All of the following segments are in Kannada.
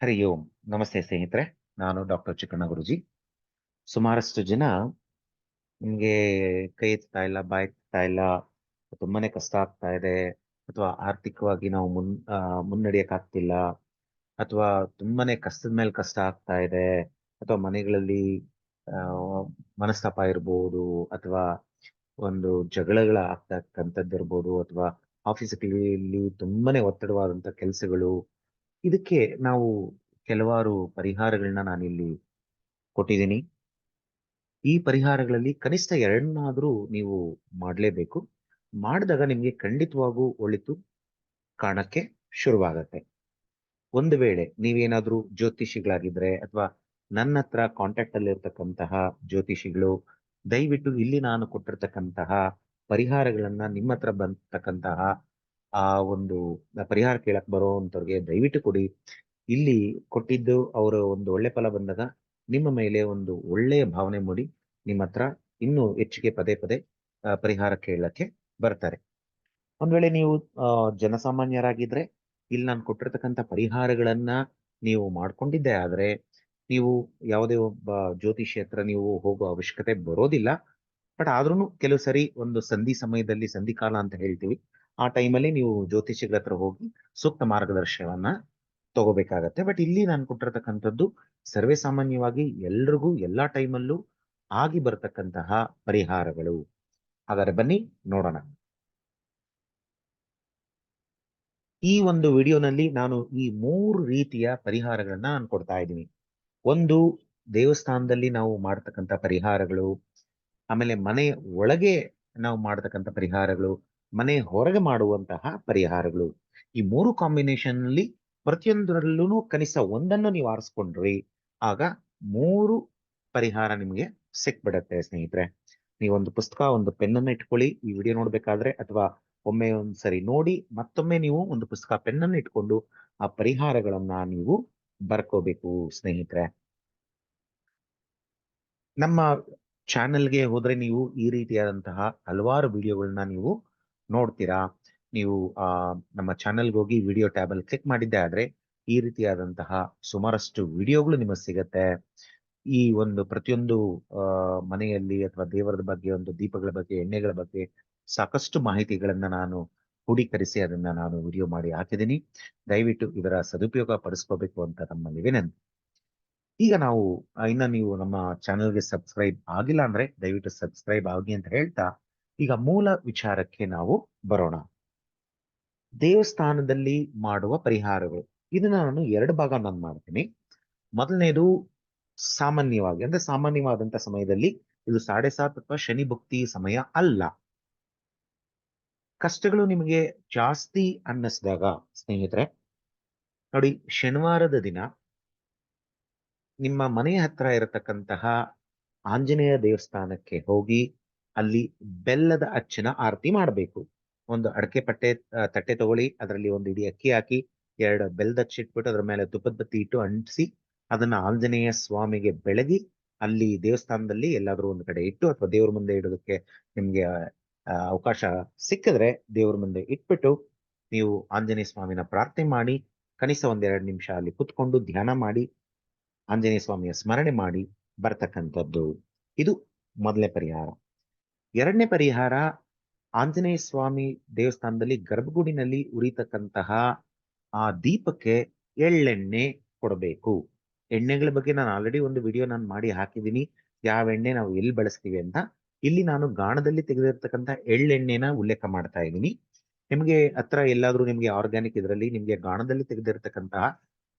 ಹರಿ ಓಂ. ನಮಸ್ತೆ ಸ್ನೇಹಿತರೆ, ನಾನು ಡಾಕ್ಟರ್ ಚಿಕ್ಕಣ್ಣ ಗುರುಜಿ. ಸುಮಾರಷ್ಟು ಜನ ನಿಮ್ಗೆ ಕೈ ಎತ್ತಾ ಇಲ್ಲ, ಬಾಯ್ ಎತ್ತಾ ಇಲ್ಲ, ತುಂಬಾನೇ ಕಷ್ಟ ಆಗ್ತಾ ಇದೆ, ಅಥವಾ ಆರ್ಥಿಕವಾಗಿ ನಾವು ಮುನ್ ಮುನ್ನಡೆಯಕ್ಕಾಗ್ತಿಲ್ಲ ಅಥವಾ ತುಂಬಾನೇ ಕಷ್ಟದ ಮೇಲೆ ಕಷ್ಟ ಆಗ್ತಾ ಇದೆ, ಅಥವಾ ಮನೆಗಳಲ್ಲಿ ಮನಸ್ತಾಪ ಇರ್ಬೋದು, ಅಥವಾ ಒಂದು ಜಗಳಗಳ ಆಗ್ತಾ ಇರ್ತಕ್ಕಂಥದ್ದು ಇರ್ಬೋದು, ಅಥವಾ ಆಫೀಸ್ಗಳಲ್ಲಿ ತುಂಬಾನೇ ಒತ್ತಡವಾದಂತ ಕೆಲಸಗಳು ಇದಕ್ಕೆ ನಾವು ಕೆಲವಾರು ಪರಿಹಾರಗಳನ್ನ ನಾನಿಲ್ಲಿ ಕೊಟ್ಟಿದ್ದೀನಿ. ಈ ಪರಿಹಾರಗಳಲ್ಲಿ ಕನಿಷ್ಠ ಎರಡನ್ನಾದ್ರೂ ನೀವು ಮಾಡಲೇಬೇಕು. ಮಾಡಿದಾಗ ನಿಮಗೆ ಖಂಡಿತವಾಗೂ ಒಳಿತು ಕಾಣಕ್ಕೆ ಶುರುವಾಗತ್ತೆ. ಒಂದು ವೇಳೆ ನೀವೇನಾದ್ರೂ ಜ್ಯೋತಿಷಿಗಳಾಗಿದ್ರೆ ಅಥವಾ ನನ್ನ ಹತ್ರ ಕಾಂಟ್ಯಾಕ್ಟ್ ಅಲ್ಲಿ ಇರ್ತಕ್ಕಂತಹ ಜ್ಯೋತಿಷಿಗಳು, ದಯವಿಟ್ಟು ಇಲ್ಲಿ ನಾನು ಕೊಟ್ಟಿರ್ತಕ್ಕಂತಹ ಪರಿಹಾರಗಳನ್ನ ನಿಮ್ಮ ಹತ್ರ ಬಂತಕ್ಕಂತಹ ಆ ಒಂದು ಪರಿಹಾರ ಕೇಳಕ್ ಬರುವಂತವ್ರಿಗೆ ದಯವಿಟ್ಟು ಕೊಡಿ. ಇಲ್ಲಿ ಕೊಟ್ಟಿದ್ದು ಅವರ ಒಂದು ಒಳ್ಳೆ ಫಲ ಬಂದಾಗ ನಿಮ್ಮ ಮೇಲೆ ಒಂದು ಒಳ್ಳೆಯ ಭಾವನೆ ಮೂಡಿ ನಿಮ್ಮ ಹತ್ರ ಇನ್ನೂ ಹೆಚ್ಚಿಗೆ ಪದೇ ಪದೇ ಪರಿಹಾರ ಕೇಳಕ್ಕೆ ಬರ್ತಾರೆ. ಒಂದ್ ವೇಳೆ ನೀವು ಜನಸಾಮಾನ್ಯರಾಗಿದ್ರೆ ಇಲ್ಲಿ ನಾನು ಕೊಟ್ಟಿರ್ತಕ್ಕಂಥ ಪರಿಹಾರಗಳನ್ನ ನೀವು ಮಾಡ್ಕೊಂಡಿದ್ದೆ ಆದ್ರೆ ನೀವು ಯಾವುದೇ ಒಬ್ಬ ಜ್ಯೋತಿಷಿ ಹತ್ರ ನೀವು ಹೋಗೋ ಅವಶ್ಯಕತೆ ಬರೋದಿಲ್ಲ. ಬಟ್ ಆದ್ರೂ ಕೆಲವು ಸರಿ ಒಂದು ಸಂಧಿ ಸಮಯದಲ್ಲಿ ಸಂಧಿ ಕಾಲ ಅಂತ ಹೇಳ್ತೀವಿ. ಆ ಟೈಮಲ್ಲಿ ನೀವು ಜ್ಯೋತಿಷಿಗಳ ಹತ್ರ ಹೋಗಿ ಸೂಕ್ತ ಮಾರ್ಗದರ್ಶನವನ್ನ ತಗೋಬೇಕಾಗತ್ತೆ. ಬಟ್ ಇಲ್ಲಿ ನಾನು ಕೊಟ್ಟಿರ್ತಕ್ಕಂಥದ್ದು ಸರ್ವೇ ಸಾಮಾನ್ಯವಾಗಿ ಎಲ್ರಿಗೂ ಎಲ್ಲಾ ಟೈಮಲ್ಲೂ ಆಗಿ ಬರತಕ್ಕಂತಹ ಪರಿಹಾರಗಳು. ಹಾಗಾದ್ರೆ ಬನ್ನಿ, ನೋಡೋಣ. ಈ ಒಂದು ವಿಡಿಯೋನಲ್ಲಿ ನಾನು ಈ ಮೂರು ರೀತಿಯ ಪರಿಹಾರಗಳನ್ನ ನಾನು ಕೊಡ್ತಾ ಇದ್ದೀನಿ. ಒಂದು, ದೇವಸ್ಥಾನದಲ್ಲಿ ನಾವು ಮಾಡ್ತಕ್ಕಂಥ ಪರಿಹಾರಗಳು, ಆಮೇಲೆ ಮನೆ ಒಳಗೆ ನಾವು ಮಾಡ್ತಕ್ಕಂಥ ಪರಿಹಾರಗಳು ಮನೆ ಹೊರಗೆ ಮಾಡುವಂತಹ ಪರಿಹಾರಗಳು. ಈ ಮೂರು ಕಾಂಬಿನೇಷನ್ ಅಲ್ಲಿ ಪ್ರತಿಯೊಂದರಲ್ಲೂ ಕನಿಷ್ಠ ಒಂದನ್ನು ನೀವು ಆರಿಸ್ಕೊಂಡ್ರಿ, ಆಗ ಮೂರು ಪರಿಹಾರ ನಿಮಗೆ ಸಿಕ್ಬಿಡತ್ತೆ ಸ್ನೇಹಿತರೆ. ನೀವೊಂದು ಪುಸ್ತಕ, ಒಂದು ಪೆನ್ನನ್ನು ಇಟ್ಕೊಳ್ಳಿ, ಈ ವಿಡಿಯೋ ನೋಡ್ಬೇಕಾದ್ರೆ ಅಥವಾ ಒಮ್ಮೆ ಒಂದ್ಸರಿ ನೋಡಿ, ಮತ್ತೊಮ್ಮೆ ನೀವು ಒಂದು ಪುಸ್ತಕ, ಪೆನ್ನನ್ನು ಇಟ್ಕೊಂಡು ಆ ಪರಿಹಾರಗಳನ್ನ ನೀವು ಬರ್ಕೋಬೇಕು ಸ್ನೇಹಿತರೆ. ನಮ್ಮ ಚಾನೆಲ್ಗೆ ಹೋದ್ರೆ ನೀವು ಈ ರೀತಿಯಾದಂತಹ ಹಲವಾರು ವಿಡಿಯೋಗಳನ್ನ ನೀವು ನೋಡ್ತೀರಾ, ನೀವು, ಆ, ನಮ್ಮ ಚಾನೆಲ್ಗೆ ಹೋಗಿ ವಿಡಿಯೋ ಟ್ಯಾಬ್ ಅಲ್ಲಿ ಕ್ಲಿಕ್ ಮಾಡಿದ್ದೆ ಆದ್ರೆ, ಈ ರೀತಿಯಾದಂತಹ ಸುಮಾರಷ್ಟು ವಿಡಿಯೋಗಳು ನಿಮಗೆ ಸಿಗತ್ತೆ. ಈ ಒಂದು ಪ್ರತಿಯೊಂದು ಮನೆಯಲ್ಲಿ ಅಥವಾ ದೇವರದ ಬಗ್ಗೆ, ಒಂದು ದೀಪಗಳ ಬಗ್ಗೆ, ಎಣ್ಣೆಗಳ ಬಗ್ಗೆ ಸಾಕಷ್ಟು ಮಾಹಿತಿಗಳನ್ನ ನಾನು ಕ್ರೋಢೀಕರಿಸಿ ಅದನ್ನ ನಾನು ವಿಡಿಯೋ ಮಾಡಿ ಹಾಕಿದ್ದೀನಿ. ದಯವಿಟ್ಟು ಇದರ ಸದುಪಯೋಗ ಪಡಿಸ್ಕೋಬೇಕು ಅಂತ ನಮ್ಮಲ್ಲಿ ವಿನಂತಿ. ಈಗ ನಾವು, ಇನ್ನ ನೀವು ನಮ್ಮ ಚಾನೆಲ್ಗೆ ಸಬ್ಸ್ಕ್ರೈಬ್ ಆಗಿಲ್ಲ ಅಂದ್ರೆ ದಯವಿಟ್ಟು ಸಬ್ಸ್ಕ್ರೈಬ್ ಆಗಿ ಅಂತ ಹೇಳ್ತಾ ಈಗ ಮೂಲ ವಿಚಾರಕ್ಕೆ ನಾವು ಬರೋಣ. ದೇವಸ್ಥಾನದಲ್ಲಿ ಮಾಡುವ ಪರಿಹಾರಗಳು. ಇದನ್ನ ನಾನು ಎರಡು ಭಾಗ ನಾನು ಮಾಡ್ತೀನಿ. ಮೊದಲನೇದು ಸಾಮಾನ್ಯವಾಗಿ, ಅಂದ್ರೆ ಸಾಮಾನ್ಯವಾದಂತ ಸಮಯದಲ್ಲಿ ಇದು ಸಾಡೆ ಸಾತ್ ಅಥವಾ ಶನಿ ಭಕ್ತಿ ಸಮಯ ಅಲ್ಲ. ಕಷ್ಟಗಳು ನಿಮಗೆ ಜಾಸ್ತಿ ಅನ್ನಿಸಿದಾಗ, ಸ್ನೇಹಿತರೆ, ನೋಡಿ, ಶನಿವಾರದ ದಿನ ನಿಮ್ಮ ಮನೆಯ ಹತ್ರ ಇರತಕ್ಕಂತಹ ಆಂಜನೇಯ ದೇವಸ್ಥಾನಕ್ಕೆ ಹೋಗಿ ಅಲ್ಲಿ ಬೆಲ್ಲದ ಅಚ್ಚಿನ ಆರತಿ ಮಾಡಬೇಕು. ಒಂದು ಅಡಕೆ ಪಟ್ಟೆ ತಟ್ಟೆ ತಗೊಳ್ಳಿ, ಅದರಲ್ಲಿ ಒಂದು ಇಡೀ ಅಕ್ಕಿ ಹಾಕಿ, ಎರಡು ಬೆಲ್ಲದ ಅಚ್ಚಿ ಇಟ್ಬಿಟ್ಟು ಅದ್ರ ಮೇಲೆ ತುಪ್ಪದ ಬತ್ತಿ ಇಟ್ಟು ಅಂಟಿಸಿ, ಅದನ್ನ ಆಂಜನೇಯ ಸ್ವಾಮಿಗೆ ಬೆಳಗಿ, ಅಲ್ಲಿ ದೇವಸ್ಥಾನದಲ್ಲಿ ಎಲ್ಲಾದ್ರೂ ಒಂದು ಕಡೆ ಇಟ್ಟು ಅಥವಾ ದೇವ್ರ ಮುಂದೆ ಇಡೋದಕ್ಕೆ ನಿಮ್ಗೆ ಅವಕಾಶ ಸಿಕ್ಕಿದ್ರೆ ದೇವ್ರ ಮುಂದೆ ಇಟ್ಬಿಟ್ಟು ನೀವು ಆಂಜನೇಯ ಸ್ವಾಮಿನ ಪ್ರಾರ್ಥನೆ ಮಾಡಿ, ಕನಿಷ್ಠ ಒಂದೆರಡು ನಿಮಿಷ ಅಲ್ಲಿ ಕುತ್ಕೊಂಡು ಧ್ಯಾನ ಮಾಡಿ, ಆಂಜನೇಯ ಸ್ವಾಮಿಯ ಸ್ಮರಣೆ ಮಾಡಿ ಬರ್ತಕ್ಕಂಥದ್ದು. ಇದು ಮೊದಲನೇ ಪರಿಹಾರ. ಎರಡನೇ ಪರಿಹಾರ ಆಂಜನೇಯ ಸ್ವಾಮಿ ದೇವಸ್ಥಾನದಲ್ಲಿ ಗರ್ಭಗುಡಿನಲ್ಲಿ ಉರಿತಕ್ಕಂತಹ ಆ ದೀಪಕ್ಕೆ ಎಳ್ಳೆಣ್ಣೆ ಕೊಡಬೇಕು. ಎಣ್ಣೆಗಳ ಬಗ್ಗೆ ನಾನು ಆಲ್ರೆಡಿ ಒಂದು ವಿಡಿಯೋ ನಾನು ಮಾಡಿ ಹಾಕಿದ್ದೀನಿ. ಯಾವ ಎಣ್ಣೆ ನಾವು ಎಲ್ಲಿ ಬಳಸ್ತೀವಿ ಅಂತ. ಇಲ್ಲಿ ನಾನು ಗಾಣದಲ್ಲಿ ತೆಗೆದಿರ್ತಕ್ಕಂಥ ಎಳ್ಳೆಣ್ಣೆನ ಉಲ್ಲೇಖ ಮಾಡ್ತಾ ಇದ್ದೀನಿ. ನಿಮಗೆ ಹತ್ರ ಎಲ್ಲಾದ್ರೂ ನಿಮಗೆ ಆರ್ಗ್ಯಾನಿಕ್ ಇದರಲ್ಲಿ ನಿಮಗೆ ಗಾಣದಲ್ಲಿ ತೆಗೆದಿರ್ತಕ್ಕಂತಹ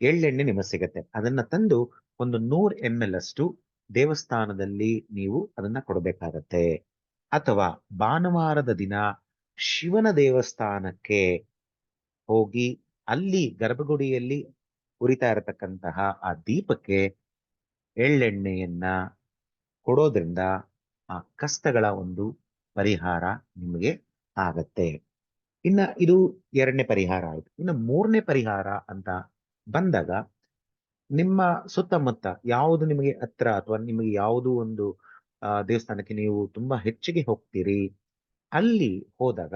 ಎಳ್ಳೆಣ್ಣೆ ನಿಮಗೆ ಸಿಗತ್ತೆ. ಅದನ್ನ ತಂದು ಒಂದು ನೂರ್ ಎಂ ಎಲ್ ಅಷ್ಟು ದೇವಸ್ಥಾನದಲ್ಲಿ ನೀವು ಅದನ್ನ ಕೊಡಬೇಕಾಗತ್ತೆ. ಅಥವಾ ಭಾನುವಾರದ ದಿನ ಶಿವನ ದೇವಸ್ಥಾನಕ್ಕೆ ಹೋಗಿ ಅಲ್ಲಿ ಗರ್ಭಗುಡಿಯಲ್ಲಿ ಉರಿತಾ ಇರತಕ್ಕಂತಹ ಆ ದೀಪಕ್ಕೆ ಎಳ್ಳೆಣ್ಣೆಯನ್ನ ಕೊಡೋದ್ರಿಂದ ಆ ಕಷ್ಟಗಳ ಒಂದು ಪರಿಹಾರ ನಿಮಗೆ ಆಗತ್ತೆ. ಇನ್ನ ಇದು ಎರಡನೇ ಪರಿಹಾರ ಆಯ್ತು. ಇನ್ನು ಮೂರನೇ ಪರಿಹಾರ ಅಂತ ಬಂದಾಗ ನಿಮ್ಮ ಸುತ್ತಮುತ್ತ ಯಾವುದು ನಿಮಗೆ ಹತ್ರ ಅಥವಾ ನಿಮಗೆ ಯಾವುದು ಒಂದು ದೇವಸ್ಥಾನಕ್ಕೆ ನೀವು ತುಂಬಾ ಹೆಚ್ಚಿಗೆ ಹೋಗ್ತೀರಿ. ಅಲ್ಲಿ ಹೋದಾಗ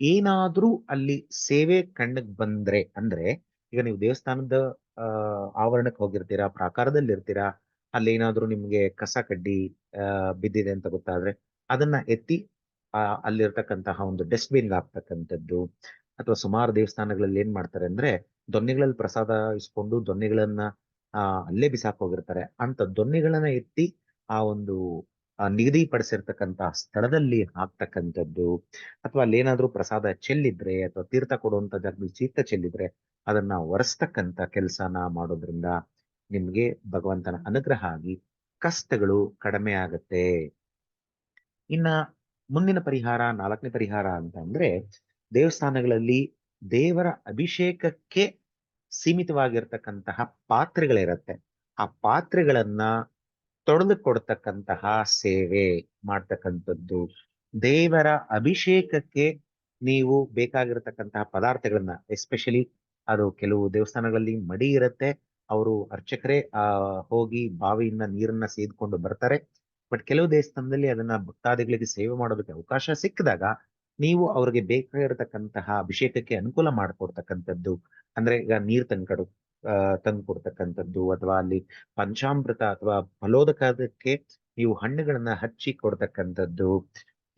ಏನಾದ್ರೂ ಅಲ್ಲಿ ಸೇವೆ ಕಣ್ಣಿಗೆ ಬಂದ್ರೆ, ಅಂದ್ರೆ ಈಗ ನೀವು ದೇವಸ್ಥಾನದ, ಆ, ಆವರಣಕ್ಕೆ ಹೋಗಿರ್ತೀರಾ ಪ್ರಾಕಾರದಲ್ಲಿ ಇರ್ತೀರಾ ಅಲ್ಲಿ ಏನಾದ್ರೂ ನಿಮ್ಗೆ ಕಸ ಕಡ್ಡಿ, ಆ, ಬಿದ್ದಿದೆ ಅಂತ ಗೊತ್ತಾದ್ರೆ ಅದನ್ನ ಎತ್ತಿ, ಆ, ಅಲ್ಲಿರ್ತಕ್ಕಂತಹ ಒಂದು ಡಸ್ಟ್ಬಿನ್ ಹಾಕ್ತಕ್ಕಂಥದ್ದು. ಅಥವಾ ಸುಮಾರು ದೇವಸ್ಥಾನಗಳಲ್ಲಿ ಏನ್ ಮಾಡ್ತಾರೆ ಅಂದ್ರೆ ದೊನ್ನೆಗಳಲ್ಲಿ ಪ್ರಸಾದ ಇಸ್ಕೊಂಡು ದೊನ್ನೆಗಳನ್ನ, ಆ, ಅಲ್ಲೇ ಬಿಸಾಕ್ ಹೋಗಿರ್ತಾರೆ. ಅಂತ ದೊನ್ನೆಗಳನ್ನ ಎತ್ತಿ ಆ ಒಂದು ಆ ನಿಗದಿಪಡಿಸಿರ್ತಕ್ಕಂತಹ ಸ್ಥಳದಲ್ಲಿ ಹಾಕ್ತಕ್ಕಂಥದ್ದು, ಅಥವಾ ಅಲ್ಲಿ ಏನಾದ್ರೂ ಪ್ರಸಾದ ಚೆಲ್ಲಿದ್ರೆ ಅಥವಾ ತೀರ್ಥ ಕೊಡುವಂತ ಜಾಗದಲ್ಲಿ ತೀರ್ಥ ಚೆಲ್ಲಿದ್ರೆ ಅದನ್ನ ಒರೆಸ್ತಕ್ಕಂತ ಕೆಲಸನ ಮಾಡೋದ್ರಿಂದ ನಿಮ್ಗೆ ಭಗವಂತನ ಅನುಗ್ರಹ ಆಗಿ ಕಷ್ಟಗಳು ಕಡಿಮೆ ಆಗತ್ತೆ. ಇನ್ನ ಮುಂದಿನ ಪರಿಹಾರ, ನಾಲ್ಕನೇ ಪರಿಹಾರ ಅಂತ ಅಂದ್ರೆ ದೇವಸ್ಥಾನಗಳಲ್ಲಿ ದೇವರ ಅಭಿಷೇಕಕ್ಕೆ ಸೀಮಿತವಾಗಿರ್ತಕ್ಕಂತಹ ಪಾತ್ರೆಗಳಿರತ್ತೆ. ಆ ಪಾತ್ರೆಗಳನ್ನ ತೊಳೆದು ಕೊಡ್ತಕ್ಕಂತಹ ಸೇವೆ ಮಾಡ್ತಕ್ಕಂಥದ್ದು. ದೇವರ ಅಭಿಷೇಕಕ್ಕೆ ನೀವು ಬೇಕಾಗಿರತಕ್ಕಂತಹ ಪದಾರ್ಥಗಳನ್ನ ಎಸ್ಪೆಷಲಿ ಅದು ಕೆಲವು ದೇವಸ್ಥಾನಗಳಲ್ಲಿ ಮಡಿ ಇರುತ್ತೆ, ಅವರು ಅರ್ಚಕರೇ, ಆ, ಹೋಗಿ ಬಾವಿಯಿಂದ ನೀರನ್ನ ಸೇದ್ಕೊಂಡು ಬರ್ತಾರೆ. ಬಟ್ ಕೆಲವು ದೇವಸ್ಥಾನದಲ್ಲಿ ಅದನ್ನ ಭಕ್ತಾದಿಗಳಿಗೆ ಸೇವೆ ಮಾಡೋದಕ್ಕೆ ಅವಕಾಶ ಸಿಕ್ಕಿದಾಗ ನೀವು ಅವ್ರಿಗೆ ಬೇಕಾಗಿರತಕ್ಕಂತಹ ಅಭಿಷೇಕಕ್ಕೆ ಅನುಕೂಲ ಮಾಡಿಕೊಡ್ತಕ್ಕಂಥದ್ದು. ಅಂದ್ರೆ ಈಗ ನೀರ್ ತಂದ್ಕೊಡು ತಂದು ಕೊಡ್ತಕ್ಕಂಥದ್ದು ಅಥವಾ ಅಲ್ಲಿ ಪಂಚಾಮೃತ ಅಥವಾ ಫಲೋದಕಕ್ಕೆ ನೀವು ಹಣ್ಣುಗಳನ್ನ ಹಚ್ಚಿ ಕೊಡ್ತಕ್ಕಂಥದ್ದು,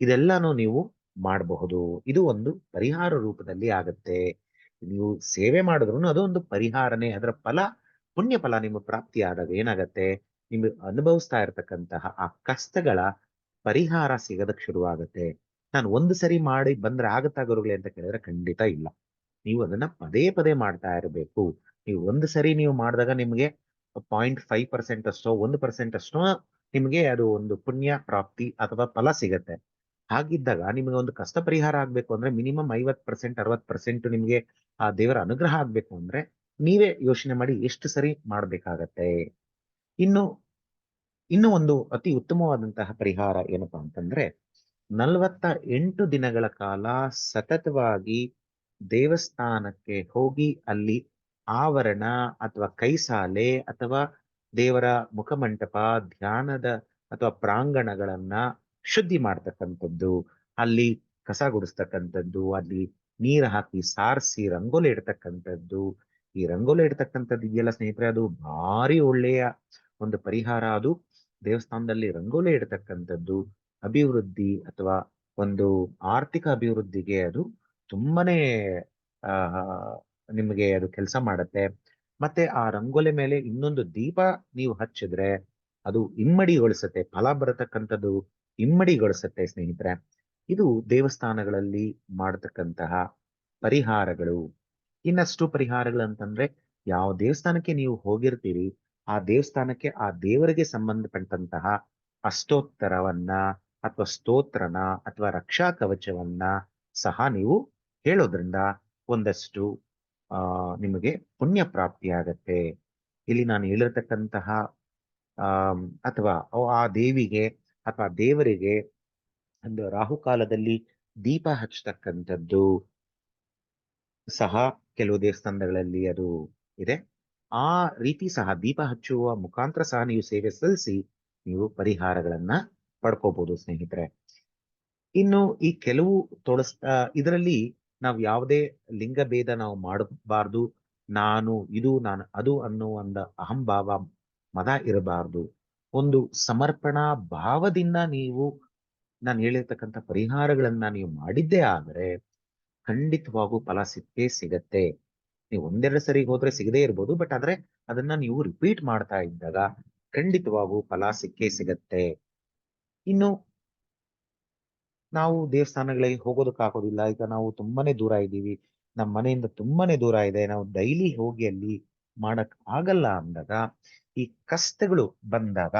ಇದೆಲ್ಲಾನು ನೀವು ಮಾಡಬಹುದು. ಇದು ಒಂದು ಪರಿಹಾರ ರೂಪದಲ್ಲಿ ಆಗತ್ತೆ. ನೀವು ಸೇವೆ ಮಾಡಿದ್ರು ಅದು ಒಂದು ಪರಿಹಾರನೇ. ಅದರ ಫಲ, ಪುಣ್ಯ ಫಲ ನಿಮ್ಮ ಪ್ರಾಪ್ತಿ ಆದಾಗ ಏನಾಗತ್ತೆ? ನಿಮ್ಗೆ ಅನುಭವಿಸ್ತಾ ಇರತಕ್ಕಂತಹ ಆ ಕಷ್ಟಗಳ ಪರಿಹಾರ ಸಿಗೋದಕ್ಕೆ ಶುರುವಾಗತ್ತೆ. ನಾನು ಒಂದು ಸರಿ ಮಾಡಿ ಬಂದ್ರೆ ಆಗತ್ತಾ ಗುರುಗಳೇ ಅಂತ ಕೇಳಿದ್ರೆ ಖಂಡಿತ ಇಲ್ಲ. ನೀವು ಅದನ್ನ ಪದೇ ಪದೇ ಮಾಡ್ತಾ ಇರಬೇಕು. ನೀವು ಒಂದು ಸರಿ ನೀವು ಮಾಡಿದಾಗ ನಿಮಗೆ ಪಾಯಿಂಟ್ ಫೈವ್ ಪರ್ಸೆಂಟ್ ಅಷ್ಟೋ, ಒಂದು ಪರ್ಸೆಂಟ್ ಅಷ್ಟೋ ನಿಮಗೆ ಅದು ಒಂದು ಪುಣ್ಯ, ಪ್ರಾಪ್ತಿ ಅಥವಾ ಫಲ ಸಿಗತ್ತೆ. ಹಾಗಿದ್ದಾಗ ನಿಮಗೆ ಒಂದು ಕಷ್ಟ ಪರಿಹಾರ ಆಗ್ಬೇಕು ಅಂದ್ರೆ ಮಿನಿಮಮ್ ಐವತ್ ಪರ್ಸೆಂಟ್ ಅರವತ್ ಪರ್ಸೆಂಟ್ ನಿಮಗೆ ಆ ದೇವರ ಅನುಗ್ರಹ ಆಗ್ಬೇಕು ಅಂದ್ರೆ ನೀವೇ ಯೋಚನೆ ಮಾಡಿ ಎಷ್ಟು ಸರಿ ಮಾಡ್ಬೇಕಾಗತ್ತೆ. ಇನ್ನು ಇನ್ನು ಒಂದು ಅತಿ ಉತ್ತಮವಾದಂತಹ ಪರಿಹಾರ ಏನಪ್ಪಾ ಅಂತಂದ್ರೆ ನಲವತ್ತ ಎಂಟು ದಿನಗಳ ಕಾಲ ಸತತವಾಗಿ ದೇವಸ್ಥಾನಕ್ಕೆ ಹೋಗಿ ಅಲ್ಲಿ ಆವರಣ ಅಥವಾ ಕೈಸಾಲೆ ಅಥವಾ ದೇವರ ಮುಖಮಂಟಪ, ಧ್ಯಾನದ ಅಥವಾ ಪ್ರಾಂಗಣಗಳನ್ನ ಶುದ್ಧಿ ಮಾಡ್ತಕ್ಕಂಥದ್ದು. ಅಲ್ಲಿ ಕಸ ಗುಡಿಸ್ತಕ್ಕಂಥದ್ದು, ಅಲ್ಲಿ ನೀರು ಹಾಕಿ ಸಾರಿಸಿ ರಂಗೋಲಿ ಇಡ್ತಕ್ಕಂಥದ್ದು. ಈ ರಂಗೋಲಿ ಇಡ್ತಕ್ಕಂಥದ್ದು ಇದೆಯಲ್ಲ ಸ್ನೇಹಿತರೆ, ಅದು ಭಾರಿ ಒಳ್ಳೆಯ ಒಂದು ಪರಿಹಾರ. ಅದು ದೇವಸ್ಥಾನದಲ್ಲಿ ರಂಗೋಲಿ ಇಡ್ತಕ್ಕಂಥದ್ದು ಅಭಿವೃದ್ಧಿ ಅಥವಾ ಒಂದು ಆರ್ಥಿಕ ಅಭಿವೃದ್ಧಿಗೆ ಅದು ತುಂಬಾನೇ, ಆ ನಿಮಗೆ ಅದು ಕೆಲಸ ಮಾಡತ್ತೆ. ಮತ್ತೆ ಆ ರಂಗೋಲಿ ಮೇಲೆ ಇನ್ನೊಂದು ದೀಪ ನೀವು ಹಚ್ಚಿದ್ರೆ ಅದು ಇಮ್ಮಡಿಗೊಳಿಸುತ್ತೆ. ಫಲ ಬರತಕ್ಕಂಥದ್ದು ಇಮ್ಮಡಿಗೊಳಿಸುತ್ತೆ ಸ್ನೇಹಿತರೆ. ಇದು ದೇವಸ್ಥಾನಗಳಲ್ಲಿ ಮಾಡತಕ್ಕಂತಹ ಪರಿಹಾರಗಳು. ಇನ್ನಷ್ಟು ಪರಿಹಾರಗಳು ಅಂತಂದ್ರೆ ಯಾವ ದೇವಸ್ಥಾನಕ್ಕೆ ನೀವು ಹೋಗಿರ್ತೀರಿ, ಆ ದೇವಸ್ಥಾನಕ್ಕೆ ಆ ದೇವರಿಗೆ ಸಂಬಂಧಪಟ್ಟಂತಹ ಅಷ್ಟೋತ್ತರವನ್ನ ಅಥವಾ ಸ್ತೋತ್ರನ ಅಥವಾ ರಕ್ಷಾ ಕವಚವನ್ನ ಸಹ ನೀವು ಹೇಳೋದ್ರಿಂದ ಒಂದಷ್ಟು ನಿಮಗೆ ಪುಣ್ಯ ಪ್ರಾಪ್ತಿಯಾಗತ್ತೆ ಇಲ್ಲಿ ನಾನು ಹೇಳಿರ್ತಕ್ಕಂತಹ ಆ ಅಥವಾ ಆ ದೇವಿಗೆ ಅಥವಾ ದೇವರಿಗೆ ಒಂದು ರಾಹುಕಾಲದಲ್ಲಿ ದೀಪ ಹಚ್ಚತಕ್ಕಂಥದ್ದು ಸಹ ಕೆಲವು ದೇವಸ್ಥಾನಗಳಲ್ಲಿ ಅದು ಇದೆ. ಆ ರೀತಿ ಸಹ ದೀಪ ಹಚ್ಚುವ ಮುಖಾಂತರ ಸಹ ನೀವು ಸೇವೆ ಸಲ್ಲಿಸಿ ನೀವು ಪರಿಹಾರಗಳನ್ನ ಪಡ್ಕೋಬಹುದು ಸ್ನೇಹಿತರೆ. ಇನ್ನು ಈ ಕೆಲವು ತೊಡಸ್ ಇದರಲ್ಲಿ ನಾವು ಯಾವುದೇ ಲಿಂಗಭೇದ ನಾವು ಮಾಡಬಾರ್ದು, ನಾನು ಇದು, ನಾನು ಅದು ಅನ್ನೋ ಒಂದು ಅಹಂಭಾವ ಮದ ಇರಬಾರ್ದು. ಒಂದು ಸಮರ್ಪಣಾ ಭಾವದಿಂದ ನೀವು, ನಾನು ಹೇಳಿರ್ತಕ್ಕಂಥ ಪರಿಹಾರಗಳನ್ನ ನೀವು ಮಾಡಿದ್ದೇ ಆದರೆ ಖಂಡಿತವಾಗೂ ಫಲ ಸಿಕ್ಕೇ ಸಿಗತ್ತೆ. ನೀವು ಒಂದೆರಡು ಸರಿ ಹೋದ್ರೆ ಸಿಗದೇ ಇರ್ಬೋದು, ಬಟ್ ಆದ್ರೆ ಅದನ್ನ ನೀವು ರಿಪೀಟ್ ಮಾಡ್ತಾ ಇದ್ದಾಗ ಖಂಡಿತವಾಗೂ ಫಲ ಸಿಕ್ಕೇ ಸಿಗತ್ತೆ. ಇನ್ನು ನಾವು ದೇವಸ್ಥಾನಗಳಿಗೆ ಹೋಗೋದಕ್ಕಾಗೋದಿಲ್ಲ ಈಗ ನಾವು ತುಂಬಾನೇ ದೂರ ಇದ್ದೀವಿ. ನಮ್ಮ ಮನೆಯಿಂದ ತುಂಬಾನೇ ದೂರ ಇದೆ. ನಾವು ಡೈಲಿ ಹೋಗಿ ಅಲ್ಲಿ ಮಾಡಕ್ ಆಗಲ್ಲ ಅಂದಾಗ, ಈ ಕಷ್ಟಗಳು ಬಂದಾಗ,